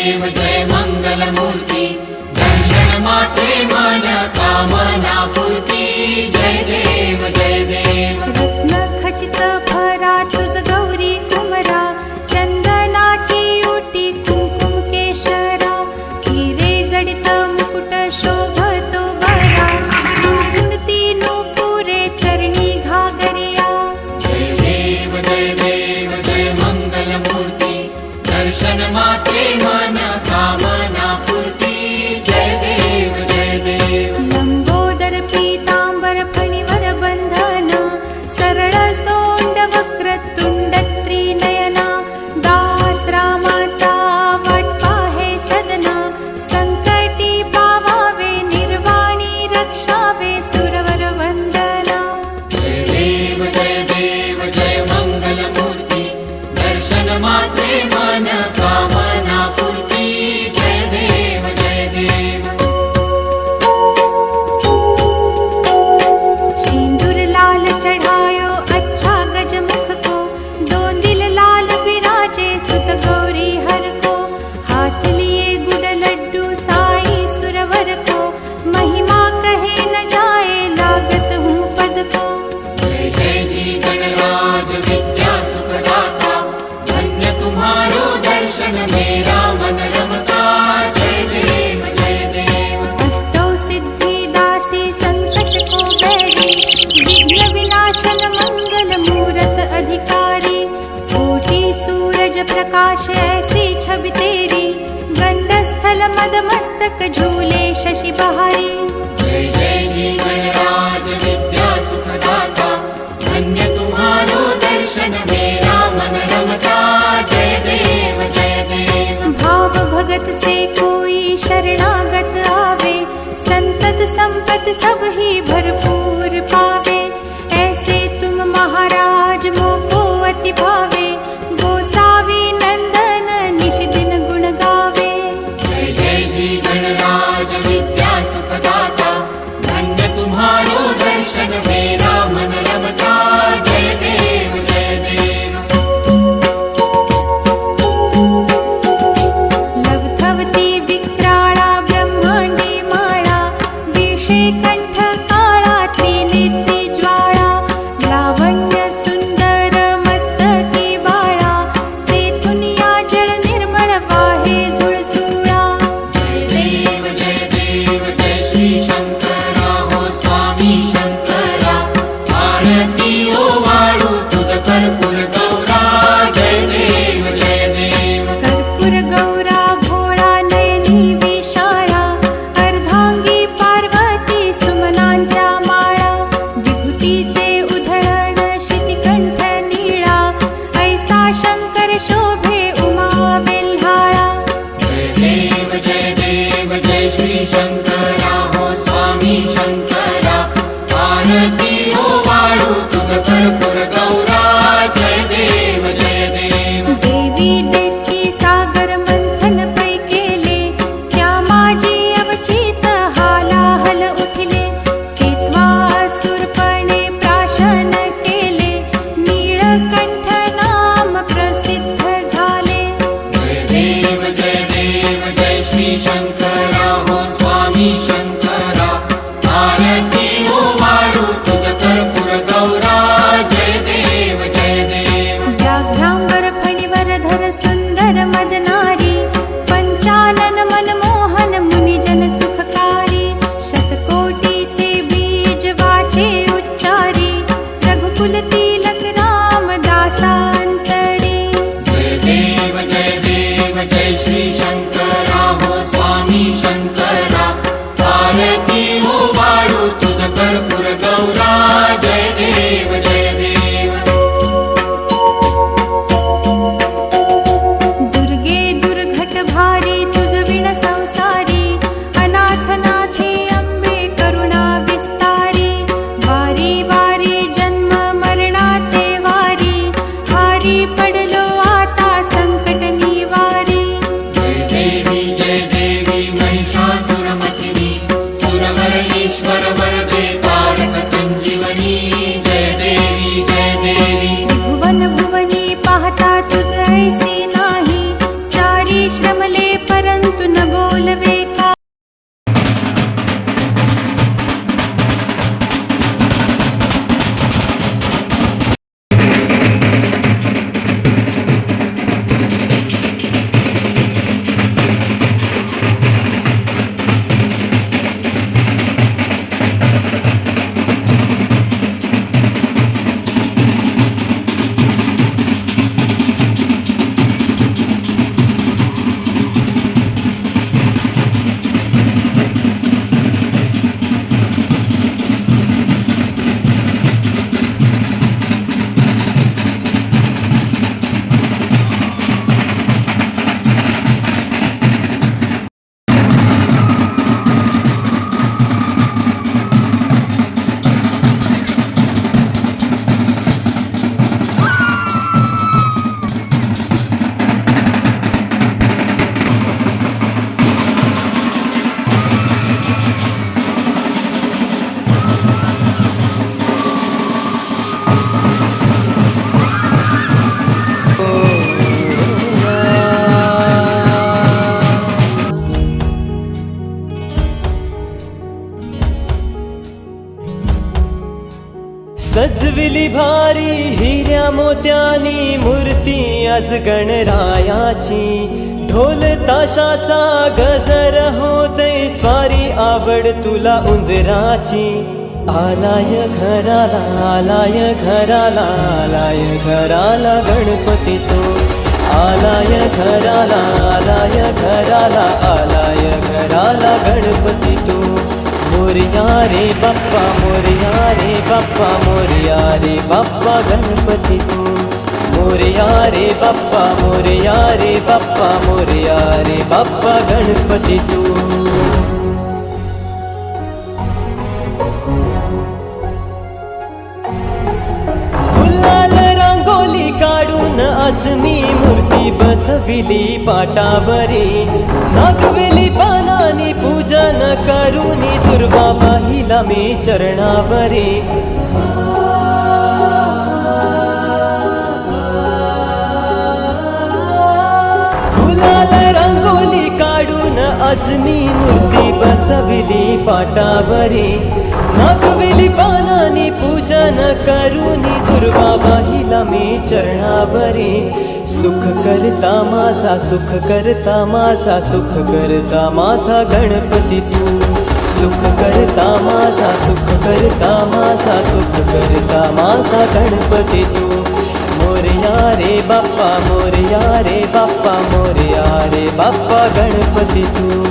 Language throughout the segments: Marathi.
देव जय मङ्गलमूर्ति दर्शन मात्रे मायाता माना मूर्ति जय देव जय प्रकाश ऐसी छवि तेरी काशि मद मस्तक झूले शशि बहारी देव जय देव जय बायस् Shri Shankar. केली भारी हिर्या मोत्यानी मूर्ती आज गणरायाची. ढोल ताशाचा गजर होते स्वारी आवड तुला उंदराची. आलाय घराला आलाय घराला आलाय घराला गणपती तो. आलाय घराला आलाय घराला आलाय घराला गणपती तो. मोरया रे बाप्पा मोरया रे बाप्पा मोरया रे बाप्पा गणपती तू. मोरया रे बाप्पा मोरया रे बाप्पा मोरया रे बाप्पा गणपती तू. गुलाल रांगोली काढून आज मी मूर्ती बसविली पाटावरी. नागवे दर्शन करुनी करूनी दुर्वा पाहिला मी चरणावरी. गुलाल रांगोली काढून आज मी मूर्ती बसविली पाटावरी. नागविली पानानी पूजन करुनी दुर्वा बाहिला मी चरणावरी. सुख करता माझा सुख करता माझा सुख करता माझा गणपती तू. सुख करता माझा सुख करता माझा सुख करता माझा गणपती तू. मोरया रे बाप्पा मोरया रे बाप्पा मोरया रे बाप्पा गणपती तू.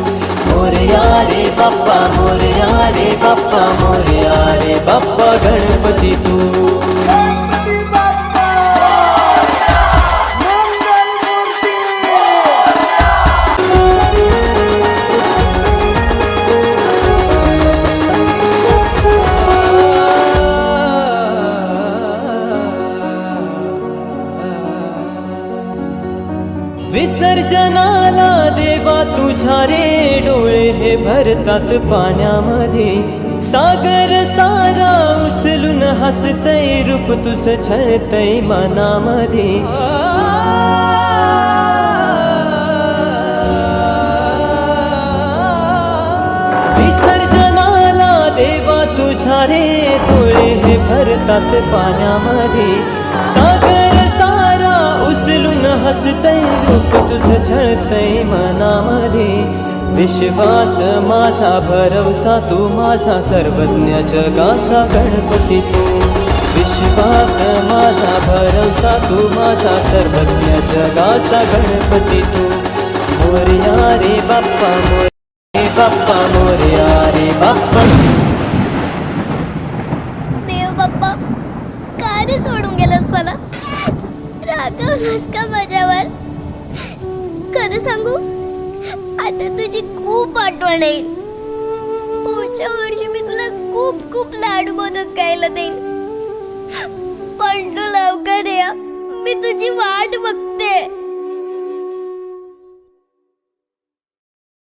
मोरया रे बाप्पा मोरया रे बाप्पा मोरया रे बाप्पा गणपती तू. विसर्जनाला देवा तुझ्या रे डोळे हे भरतात पाण्यामध्ये. सागर सारा उचलून हसतय रूप तुझं छळतय मनामध्ये. विसर्जनाला देवा तुझ्या रे डोळे हे भरतात पाण्यामध्ये. सागर हसतय रूप तुझं छळतय मनामध्ये. विश्वास माझा भरवसा तू माझा सर्वज्ञ जगाचा गणपती. तू विश्वास माझा भरवसा तू माझा सर्वज्ञ जगाचा गणपती. तू मोरया रे बाप्पा मोरे बाप्पा मोरया रे बाप्पा देव बाप्पा का रे सोडून गेलास मला आलास का माझ्यावर. खरं सांगू आता तुझी खूप आठवण येईल. पुढच्या वर्षी मी तुला खूप खूप लाडू मदत खायला देईन. पण तू लवकर या मी तुझी वाट बघते.